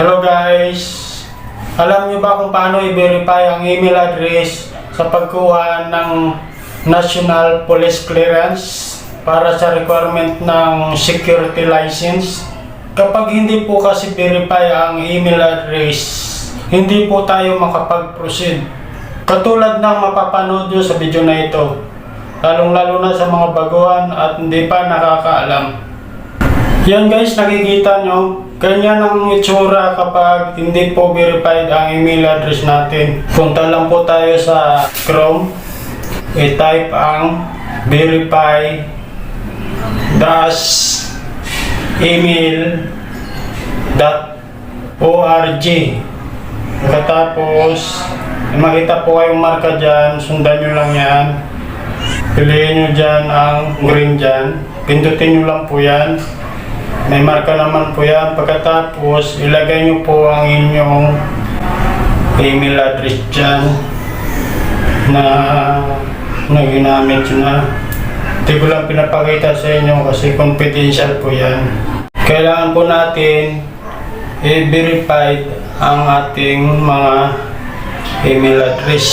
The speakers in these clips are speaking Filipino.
Hello guys! Alam niyo ba kung paano i-verify ang email address sa pagkuha ng National Police Clearance para sa requirement ng security license? Kapag hindi po kasi verify ang email address, hindi po tayo makapag-proceed. Katulad ng mapapanood sa video na ito, lalong-lalo na sa mga baguhan at hindi pa nakakaalam. Yan guys, nakikita nyo, ganyan ang itsura kapag hindi po verified ang email address natin. Punta lang po tayo sa Chrome, i-type ang verify dash email dot org Pagkatapos, makita po kayong marka dyan, sundan nyo lang yan. Piliin nyo dyan ang green dyan. Pindutin nyo lang po yan. May marka naman po yan. Pagkatapos, ilagay nyo po ang inyong email address dyan na, na ginamit na. Hindi ko lang pinapakita sa inyo kasi confidential po yan. Kailangan po natin i-verify ang ating mga email address.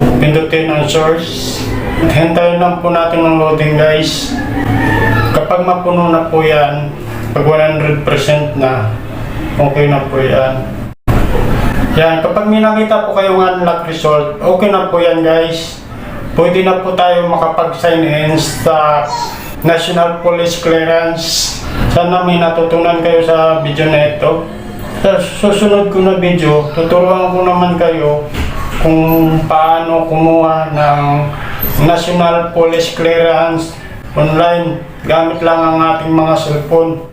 Pindutin ang source. Hintayin lang po natin ng loading guys. Kapag mapuno na po yan, pag 100% na, okay na po yan. Yan, kapag may nakita po kayong unlock result, okay na po yan guys. Pwede na po tayo makapag-sign in sa National Police Clearance. Sana may natutunan kayo sa video na ito. Sa susunod ko na video, tuturuan ko naman kayo kung paano kumuha ng National Police Clearance online gamit lang ang ating mga cellphone.